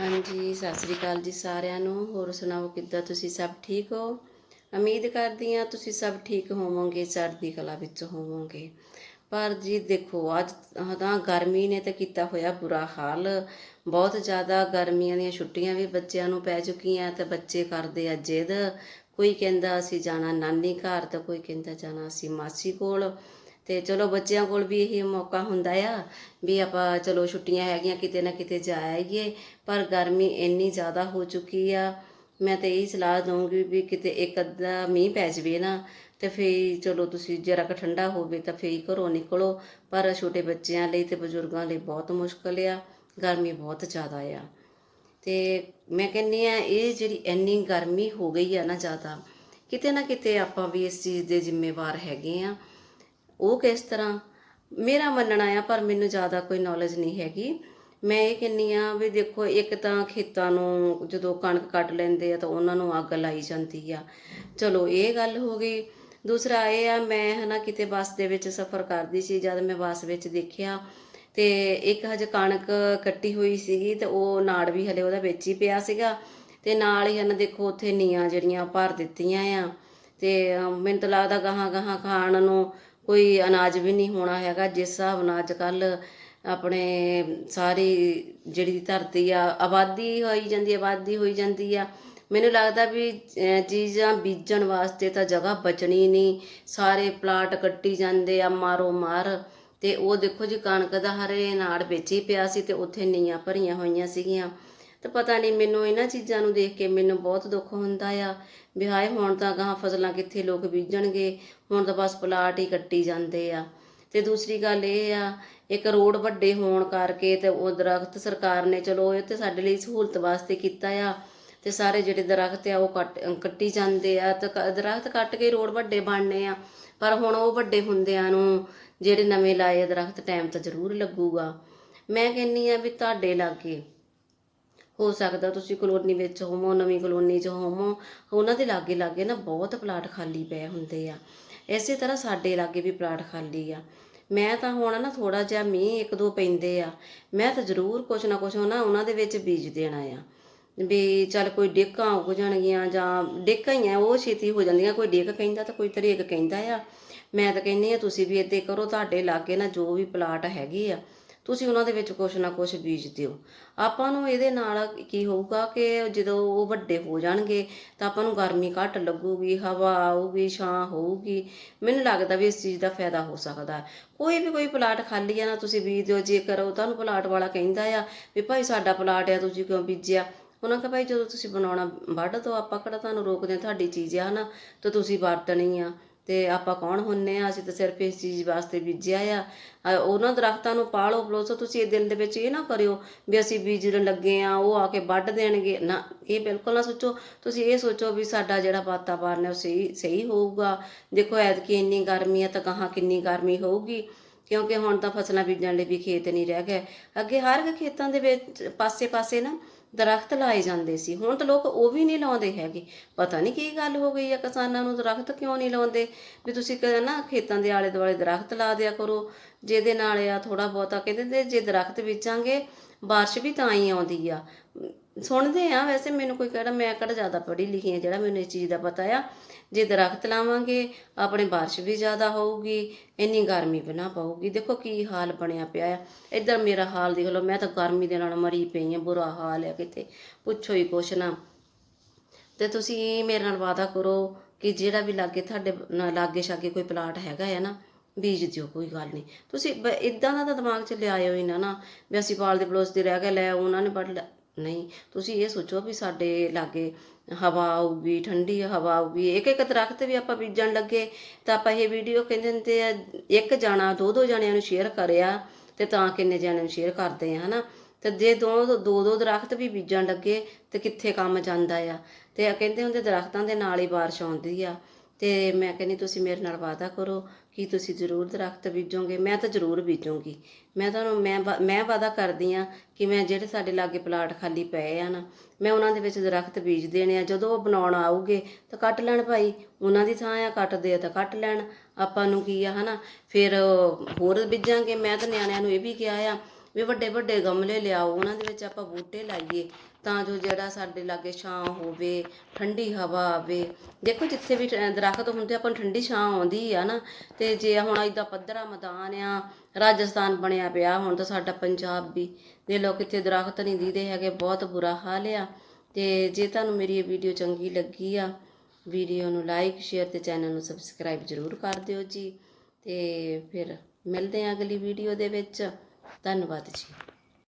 ਹਾਂਜੀ, ਸਤਿ ਸ੍ਰੀ ਅਕਾਲ ਜੀ ਸਾਰਿਆਂ ਨੂੰ। ਹੋਰ ਸੁਣਾਓ, ਕਿੱਦਾਂ ਤੁਸੀਂ ਸਭ ਠੀਕ ਹੋ? ਉਮੀਦ ਕਰਦੀ ਹਾਂ ਤੁਸੀਂ ਸਭ ਠੀਕ ਹੋਵੋਗੇ, ਚੜ੍ਹਦੀ ਕਲਾ ਵਿੱਚ ਹੋਵੋਗੇ। ਪਰ ਜੀ ਦੇਖੋ, ਅੱਜ ਤਾਂ ਗਰਮੀ ਨੇ ਤਾਂ ਕੀਤਾ ਹੋਇਆ ਬੁਰਾ ਹਾਲ। ਬਹੁਤ ਜ਼ਿਆਦਾ ਗਰਮੀਆਂ ਦੀਆਂ ਛੁੱਟੀਆਂ ਵੀ ਬੱਚਿਆਂ ਨੂੰ ਪੈ ਚੁੱਕੀਆਂ, ਤੇ ਬੱਚੇ ਕਰਦੇ ਆ ਜਿੱਦ। ਕੋਈ ਕਹਿੰਦਾ ਅਸੀਂ ਜਾਣਾ ਨਾਨੀ ਘਰ, ਤੇ ਕੋਈ ਕਹਿੰਦਾ ਜਾਣਾ ਅਸੀਂ ਮਾਸੀ ਕੋਲ। ਤੇ ਚਲੋ ਬੱਚਿਆਂ ਕੋਲ ਵੀ ਇਹ ਮੌਕਾ ਹੁੰਦਾ ਆ ਵੀ ਆਪਾਂ ਚਲੋ ਛੁੱਟੀਆਂ ਹੈਗੀਆਂ ਕਿਤੇ ਨਾ ਕਿਤੇ ਜਾ ਆਈਏ, ਪਰ ਗਰਮੀ ਇੰਨੀ ਜ਼ਿਆਦਾ ਹੋ ਚੁੱਕੀ ਆ। ਮੈਂ ਤੇ ਇਹੀ ਸਲਾਹ ਦਊਂਗੀ ਵੀ ਕਿਤੇ ਇੱਕ ਅੱਧਾ ਮੀਂਹ ਪੈ ਜਵੇ ਨਾ, ਤੇ ਫੇਰ ਚਲੋ ਤੁਸੀਂ ਜਰਾ ਕੁ ਠੰਡਾ ਹੋਵੇ ਤਾਂ ਫੇਰ ਘਰੋਂ ਨਿਕਲੋ। ਪਰ ਛੋਟੇ ਬੱਚਿਆਂ ਲਈ ਤੇ ਬਜ਼ੁਰਗਾਂ ਲਈ ਬਹੁਤ ਮੁਸ਼ਕਲ ਆ, ਗਰਮੀ ਬਹੁਤ ਜ਼ਿਆਦਾ ਆ। ਤੇ ਮੈਂ ਕਹਿੰਨੀ ਆ, ਇਹ ਜਿਹੜੀ ਇੰਨੀ ਗਰਮੀ ਹੋ ਗਈ ਆ ਨਾ ਜ਼ਿਆਦਾ, ਕਿਤੇ ਨਾ ਕਿਤੇ ਆਪਾਂ ਵੀ ਇਸ ਚੀਜ਼ ਦੇ ਜ਼ਿੰਮੇਵਾਰ ਹੈਗੇ ਆ। ਉਹ ਕਿਸ ਤਰ੍ਹਾਂ? ਮੇਰਾ ਮੰਨਣਾ ਆ ਪਰ ਮੈਨੂੰ ਜ਼ਿਆਦਾ ਕੋਈ ਨੌਲੇਜ ਨਹੀਂ ਹੈਗੀ। ਮੈਂ ਇਹ ਕਹਿੰਨੀ ਆ ਵੀ ਦੇਖੋ, ਇੱਕ ਤਾਂ ਖੇਤਾਂ ਨੂੰ ਜਦੋਂ ਕਣਕ ਕੱਟ ਲੈਂਦੇ ਆ ਤਾਂ ਉਹਨਾਂ ਨੂੰ ਅੱਗ ਲਾਈ ਜਾਂਦੀ ਆ। ਚਲੋ, ਇਹ ਗੱਲ ਹੋ ਗਈ। ਦੂਸਰਾ ਇਹ ਆ, ਮੈਂ ਹਨਾ ਕਿਤੇ ਬੱਸ ਦੇ ਵਿੱਚ ਸਫ਼ਰ ਕਰਦੀ ਸੀ, ਜਦ ਮੈਂ ਬੱਸ ਵਿੱਚ ਦੇਖਿਆ ਤੇ ਇੱਕ ਹਜੇ ਕਣਕ ਕੱਟੀ ਹੋਈ ਸੀਗੀ ਤੇ ਉਹ ਨਾੜ ਵੀ ਹਲੇ ਉਹਦਾ ਵਿੱਚ ਹੀ ਪਿਆ ਸੀਗਾ। ਤੇ ਨਾਲ ਹੀ ਹਨ ਦੇਖੋ, ਉੱਥੇ ਨੀਆਂ ਜਿਹੜੀਆਂ ਭਰ ਦਿੱਤੀਆਂ ਆ। ਤੇ ਮੈਨੂੰ ਤਾਂ ਲੱਗਦਾ ਗਾਹਾਂ ਗਾਹਾਂ ਖਾਣ ਨੂੰ ਕੋਈ ਅਨਾਜ ਵੀ ਨਹੀਂ ਹੋਣਾ ਹੈਗਾ, ਜਿਸ ਹਿਸਾਬ ਨਾਲ ਅੱਜ ਕੱਲ ਆਪਣੇ ਸਾਰੀ ਜਿਹੜੀ ਧਰਤੀ ਆ, ਆਬਾਦੀ ਹੋਈ ਜਾਂਦੀ ਆਬਾਦੀ ਹੋਈ ਜਾਂਦੀ ਆ। ਮੈਨੂੰ ਲੱਗਦਾ ਵੀ ਚੀਜ਼ਾਂ ਬੀਜਣ ਵਾਸਤੇ ਤਾਂ ਜਗ੍ਹਾ ਬਚਣੀ ਨਹੀਂ। ਸਾਰੇ ਪਲਾਟ ਕੱਟੀ ਜਾਂਦੇ ਆ ਮਾਰੋ ਮਾਰ ਤੇ ਉਹ ਦੇਖੋ ਜੀ, ਕਣਕ ਦਾ ਹਰੇ ਨਾੜ ਵਿੱਚ ਹੀ ਪਿਆ ਸੀ ਤੇ ਉੱਥੇ ਨੀਆਂ ਭਰੀਆਂ ਹੋਈਆਂ ਸੀਗੀਆਂ। ਤੇ ਪਤਾ ਨਹੀਂ ਮੈਨੂੰ ਇਹਨਾਂ ਚੀਜ਼ਾਂ ਨੂੰ ਦੇਖ ਕੇ ਮੈਨੂੰ ਬਹੁਤ ਦੁੱਖ ਹੁੰਦਾ ਆ ਵੀ ਹਾਏ, ਹੁਣ ਤਾਂ ਗਾਂ ਫਸਲਾਂ ਕਿੱਥੇ ਲੋਕ ਬੀਜਣਗੇ, ਹੁਣ ਤਾਂ ਬਸ ਪਲਾਟ ਹੀ ਕੱਟੀ ਜਾਂਦੇ ਆ। ਤੇ ਦੂਸਰੀ ਗੱਲ ਇਹ ਆ, ਇੱਕ ਰੋਡ ਵੱਡੇ ਹੋਣ ਕਰਕੇ ਤੇ ਉਹ ਦਰਖਤ ਸਰਕਾਰ ਨੇ ਚਲੋ ਇਹ ਤੇ ਸਾਡੇ ਲਈ ਸਹੂਲਤ ਵਾਸਤੇ ਕੀਤਾ ਆ, ਤੇ ਸਾਰੇ ਜਿਹੜੇ ਦਰਖਤ ਆ ਉਹ ਕੱਟ, ਕੱਟੀ ਜਾਂਦੇ ਆ ਤੇ ਕ- ਦਰਖਤ ਕੱਟ ਕੇ ਰੋਡ ਵੱਡੇ ਬਣਨੇ ਆ, ਪਰ ਹੁਣ ਉਹ ਵੱਡੇ ਹੁੰਦਿਆਂ ਨੂੰ ਜਿਹੜੇ ਨਵੇਂ ਲਾਏ ਆ ਦਰਖਤ, ਟਾਈਮ ਤਾਂ ਜ਼ਰੂਰ ਲੱਗੂਗਾ। ਮੈਂ ਕਹਿੰਨੀ ਆ ਵੀ ਤੁਹਾਡੇ ਲਾਗੇ ਹੋ ਸਕਦਾ ਤੁਸੀਂ ਕਲੋਨੀ ਵਿੱਚ ਹੋਵੋ, ਨਵੀਂ ਕਲੋਨੀ 'ਚ ਹੋਵੋ। ਉਹਨਾਂ ਦੇ ਲਾਗੇ ਲਾਗੇ ਨਾ ਬਹੁਤ ਪਲਾਟ ਖਾਲੀ ਪਏ ਹੁੰਦੇ ਆ। ਇਸੇ ਤਰ੍ਹਾਂ ਸਾਡੇ ਲਾਗੇ ਵੀ ਪਲਾਟ ਖਾਲੀ ਆ। ਮੈਂ ਤਾਂ ਹੁਣ ਨਾ ਥੋੜਾ ਜਿਹਾ ਮੀਂਹ ਇੱਕ ਦੋ ਪੈਂਦੇ ਆ। ਮੈਂ ਤਾਂ ਜ਼ਰੂਰ ਕੁਛ ਨਾ ਕੁਛ ਨਾ ਉਹਨਾਂ ਦੇ ਵਿੱਚ ਬੀਜ ਦੇਣਾ ਆ। ਵੀ ਚੱਲ ਕੋਈ ਡੇਕਾਂ ਉੱਗ ਜਾਣਗੀਆਂ ਜਾਂ ਡੇਕਾਂ ਹੀ ਆ, ਉਹ ਛੇਤੀ ਹੋ ਜਾਂਦੀਆਂ। ਕੋਈ ਡੇਕ ਕਹਿੰਦਾ ਤਾਂ ਕੋਈ ਤਰੇਕ ਕਹਿੰਦਾ ਆ। ਮੈਂ ਤਾਂ ਕਹਿੰਦੀ ਆ ਤੁਸੀਂ ਵੀ ਇੱਦਾਂ ਕਰੋ, ਤੁਹਾਡੇ ਲਾਗੇ ਨਾ ਜੋ ਵੀ ਪਲਾਟ ਹੈਗੇ ਆ ਤੁਸੀਂ ਉਹਨਾਂ ਦੇ ਵਿੱਚ ਕੁਛ ਨਾ ਕੁਛ ਬੀਜ ਦਿਓ ਆਪਾਂ ਨੂੰ ਇਹਦੇ ਨਾਲ ਕੀ ਹੋਊਗਾ ਕਿ ਜਦੋਂ ਉਹ ਵੱਡੇ ਹੋ ਜਾਣਗੇ ਤਾਂ ਆਪਾਂ ਨੂੰ ਗਰਮੀ ਘੱਟ ਲੱਗੂਗੀ, ਹਵਾ ਆਊਗੀ, ਛਾਂ ਹੋਊਗੀ। ਮੈਨੂੰ ਲੱਗਦਾ ਵੀ ਇਸ ਚੀਜ਼ ਦਾ ਫਾਇਦਾ ਹੋ ਸਕਦਾ। ਹੈ। ਕੋਈ ਵੀ ਕੋਈ ਪਲਾਟ ਖਾਲੀ ਆ ਨਾ ਤੁਸੀਂ ਬੀਜ ਦਿਓ ਜੇਕਰ ਉਹ ਤੁਹਾਨੂੰ ਪਲਾਟ ਵਾਲਾ ਕਹਿੰਦਾ ਆ ਵੀ ਭਾਈ ਸਾਡਾ ਪਲਾਟ ਆ, ਤੁਸੀਂ ਕਿਉਂ ਬੀਜਿਆ? ਉਹਨਾਂ ਕਹਾ ਭਾਈ ਜਦੋਂ ਤੁਸੀਂ ਬਣਾਉਣਾ ਵੱਢ ਦੋ, ਆਪਾਂ ਕਿਹੜਾ ਤੁਹਾਨੂੰ ਰੋਕਦੇ ਹਾਂ, ਤੁਹਾਡੀ ਚੀਜ਼ ਆ ਨਾ, ਤੇ ਤੁਸੀਂ ਵਰਤਣੀ ਆ। ਤੇ ਆਪਾਂ ਕੌਣ ਹੁੰਨੇ ਆ? ਅਸੀਂ ਤਾਂ ਸਿਰਫ ਇਸ ਚੀਜ਼ ਵਾਸਤੇ ਬੀਜਿਆ ਆ। ਉਹਨਾਂ ਦਰਖਤਾਂ ਨੂੰ ਪਾਲੋ, ਪਲੋਸੋ। ਤੁਸੀਂ ਇਹ ਦਿਲ ਦੇ ਵਿੱਚ ਇਹ ਨਾ ਕਰਿਓ ਵੀ ਅਸੀਂ ਬੀਜਣ ਲੱਗੇ ਆ, ਉਹ ਆ ਕੇ ਵੱਢ ਦੇਣਗੇ। ਨਾ, ਇਹ ਬਿਲਕੁਲ ਨਾ ਸੋਚੋ। ਤੁਸੀਂ ਇਹ ਸੋਚੋ ਵੀ ਸਾਡਾ ਜਿਹੜਾ ਵਾਤਾਵਰਨ ਹੈ ਉਹ ਸਹੀ ਸਹੀ ਹੋਊਗਾ। ਦੇਖੋ, ਐਤਕੀ ਇੰਨੀ ਗਰਮੀ ਆ ਤਾਂ ਕਹਾਂ ਕਿੰਨੀ ਗਰਮੀ ਹੋਊਗੀ? ਕਿਉਂਕਿ ਹੁਣ ਤਾਂ ਫਸਲਾਂ ਬੀਜਣ ਲਈ ਵੀ ਖੇਤ ਨਹੀਂ ਰਹਿ ਗਏ। ਅੱਗੇ ਹਰ ਇੱਕ ਖੇਤਾਂ ਦੇ ਵਿੱਚ ਪਾਸੇ-ਪਾਸੇ ਨਾ ਦਰਖਤ ਲਾਏ ਜਾਂਦੇ ਸੀ। ਹੁਣ ਤਾਂ ਲੋਕ ਉਹ ਵੀ ਨਹੀਂ ਲਾਉਂਦੇ ਹੈਗੇ। ਪਤਾ ਨਹੀਂ ਕੀ ਗੱਲ ਹੋ ਗਈ ਆ ਕਿਸਾਨਾਂ ਨੂੰ, ਦਰਖਤ ਕਿਉਂ ਨਹੀਂ ਲਾਉਂਦੇ? ਵੀ ਤੁਸੀਂ ਕਹਿੰਦੇ ਖੇਤਾਂ ਦੇ ਆਲੇ ਦੁਆਲੇ ਦਰਖਤ ਲਾ ਦਿਆ ਕਰੋ। ਜਿਹਦੇ ਨਾਲ ਆ ਥੋੜਾ ਬਹੁਤਾ ਕਹਿੰਦੇ ਜੇ ਦਰਖਤ ਵੇਚਾਂਗੇ ਬਾਰਿਸ਼ ਵੀ ਤਾਂ ਹੀ ਆਉਂਦੀ ਆ। ਸੁਣਦੇ ਆ, ਵੈਸੇ ਮੈਨੂੰ ਕੋਈ ਕਿਹੜਾ, ਮੈਂ ਕਿਹੜਾ ਜ਼ਿਆਦਾ ਪੜ੍ਹੀ ਲਿਖੀ ਆ, ਜਿਹੜਾ ਮੈਨੂੰ ਇਸ ਚੀਜ਼ ਦਾ ਪਤਾ ਆ। ਜੇ ਦਰਖਤ ਲਾਵਾਂਗੇ, ਆਪਣੇ ਬਾਰਿਸ਼ ਵੀ ਜ਼ਿਆਦਾ ਹੋਊਗੀ, ਇੰਨੀ ਗਰਮੀ ਵੀ ਨਾ ਪਊਗੀ। ਦੇਖੋ ਕੀ ਹਾਲ ਬਣਿਆ ਪਿਆ ਆ। ਇੱਧਰ ਮੇਰਾ ਹਾਲ ਦੇਖ ਲਓ, ਮੈਂ ਤਾਂ ਗਰਮੀ ਦੇ ਨਾਲ ਮਰੀ ਪਈ ਆ, ਬੁਰਾ ਹਾਲ ਆ ਕਿਤੇ। ਪੁੱਛੋ ਹੀ ਕੁਛ ਨਾ। ਤੇ ਤੁਸੀਂ ਮੇਰੇ ਨਾਲ ਵਾਅਦਾ ਕਰੋ ਕਿ ਜਿਹੜਾ ਵੀ ਲਾਗੇ ਤੁਹਾਡੇ ਲਾਗੇ ਛਾਗੇ ਕੋਈ ਪਲਾਟ ਹੈਗਾ ਹੈ ਨਾ, ਬੀਜ ਦਿਓ, ਕੋਈ ਗੱਲ ਨਹੀਂ। ਤੁਸੀਂ ਇਦਾਂ ਦਾ ਤਾਂ ਦਿਮਾਗ 'ਚ ਲਿਆਇਓ ਹੀ ਨਾ ਨਾ। ਵੀ ਅਸੀਂ ਪਾਲ ਦੇ ਪਲੋਸ ਦੇ ਰਹਿ ਗਏ, ਲੈ ਉਹਨਾਂ ਨੇ ਵੱਢ ਲਿਆ। ਨਹੀਂ, ਤੁਸੀਂ ਇਹ ਸੋਚੋ ਵੀ ਸਾਡੇ ਲਾਗੇ ਹਵਾ ਆਊਗੀ, ਠੰਡੀ ਹਵਾ ਆਊਗੀ ਇੱਕ ਇੱਕ ਦਰਖਤ ਵੀ ਆਪਾਂ ਬੀਜਣ ਲੱਗੇ, ਤਾਂ ਆਪਾਂ ਇਹ ਵੀਡੀਓ ਕਹਿੰਦੇ ਹੁੰਦੇ ਆ, ਇੱਕ ਜਾਣਾ ਦੋ ਦੋ ਜਣਿਆਂ ਨੂੰ ਸ਼ੇਅਰ ਕਰਿਆ, ਤੇ ਤਾਂ ਕਿੰਨੇ ਜਣਿਆਂ ਨੂੰ ਸ਼ੇਅਰ ਕਰਦੇ ਆ, ਹਨਾ? ਤੇ ਜੇ ਦੋ ਦੋ ਦੋ ਦਰਖਤ ਵੀ ਬੀਜਣ ਲੱਗੇ, ਤੇ ਕਿੱਥੇ ਕੰਮ ਜਾਂਦਾ ਆ? ਤੇ ਕਹਿੰਦੇ ਹੁੰਦੇ ਦਰਖਤਾਂ ਦੇ ਨਾਲ ਹੀ ਬਾਰਿਸ਼ ਆਉਂਦੀ ਆ। ਤੇ ਮੈਂ ਕਹਿੰਦੀ, ਤੁਸੀਂ ਮੇਰੇ ਨਾਲ ਵਾਅਦਾ ਕਰੋ ਕਿ ਤੁਸੀਂ ਜ਼ਰੂਰ ਦਰਖਤ ਬੀਜੋਗੇ। ਮੈਂ ਤਾਂ ਜ਼ਰੂਰ ਬੀਜੂੰਗੀ। ਮੈਂ ਤੁਹਾਨੂੰ ਮੈਂ ਮੈਂ ਵਾਅਦਾ ਕਰਦੀ ਆ ਕਿ ਮੈਂ ਜਿਹੜੇ ਸਾਡੇ ਲਾਗੇ ਪਲਾਟ ਖਾਲੀ ਪਏ ਆ ਨਾ, ਮੈਂ ਉਹਨਾਂ ਦੇ ਵਿੱਚ ਦਰਖਤ ਬੀਜ ਦੇਣੇ ਆ। ਜਦੋਂ ਉਹ ਬਣਾਉਣ ਆਉਗੇ ਤਾਂ ਕੱਟ ਲੈਣ ਭਾਈ। ਉਹਨਾਂ ਦੀ ਥਾਂ ਆ, ਕੱਟਦੇ ਆ ਤਾਂ ਕੱਟ ਲੈਣ। ਆਪਾਂ ਨੂੰ ਕੀ ਆ, ਹਨਾ? ਫਿਰ ਹੋਰ ਬੀਜਾਂਗੇ। ਮੈਂ ਤਾਂ ਨਿਆਣਿਆਂ ਨੂੰ ਇਹ ਵੀ ਕਿਹਾ ਆ ਵੀ ਵੱਡੇ ਵੱਡੇ ਗਮਲੇ ਲਿਆਓ, ਉਹਨਾਂ ਦੇ ਵਿੱਚ ਆਪਾਂ ਬੂਟੇ ਲਾਈਏ, ਤਾਂ ਜੋ ਜਿਹੜਾ ਸਾਡੇ ਲਾਗੇ ਛਾਂ ਹੋਵੇ, ਠੰਡੀ ਹਵਾ ਆਵੇ। ਦੇਖੋ ਜਿੱਥੇ ਵੀ ਟ- ਦਰਖਤ ਹੁੰਦੇ, ਆਪਾਂ ਨੂੰ ਠੰਡੀ ਛਾਂ ਆਉਂਦੀ ਆ ਨਾ, ਤੇ ਜੇ ਹੁਣ ਇਦਾਂ ਪੱਧਰਾ ਮੈਦਾਨ ਆ, ਰਾਜਸਥਾਨ ਬਣਿਆ ਪਿਆ ਹੁਣ ਤਾਂ ਸਾਡਾ ਪੰਜਾਬ ਵੀ। ਦੇ ਲੋਕ ਇੱਥੇ ਦਰਖਤ ਨਹੀਂ ਦੀਦੇ ਹੈਗੇ, ਬਹੁਤ ਬੁਰਾ ਹਾਲ ਆ। ਤੇ ਜੇ ਤੁਹਾਨੂੰ ਮੇਰੀ ਇਹ ਵੀਡੀਓ ਚੰਗੀ ਲੱਗੀ ਆ, ਵੀਡੀਓ ਨੂੰ ਲਾਈਕ, ਸ਼ੇਅਰ ਤੇ ਚੈਨਲ ਨੂੰ ਸਬਸਕ੍ਰਾਈਬ ਜ਼ਰੂਰ ਕਰ ਦਿਓ ਜੀ। ਤੇ ਫਿਰ ਮਿਲਦੇ ਹਾਂ ਅਗਲੀ ਵੀਡੀਓ ਦੇ ਵਿੱਚ। ਧੰਨਵਾਦ ਜੀ।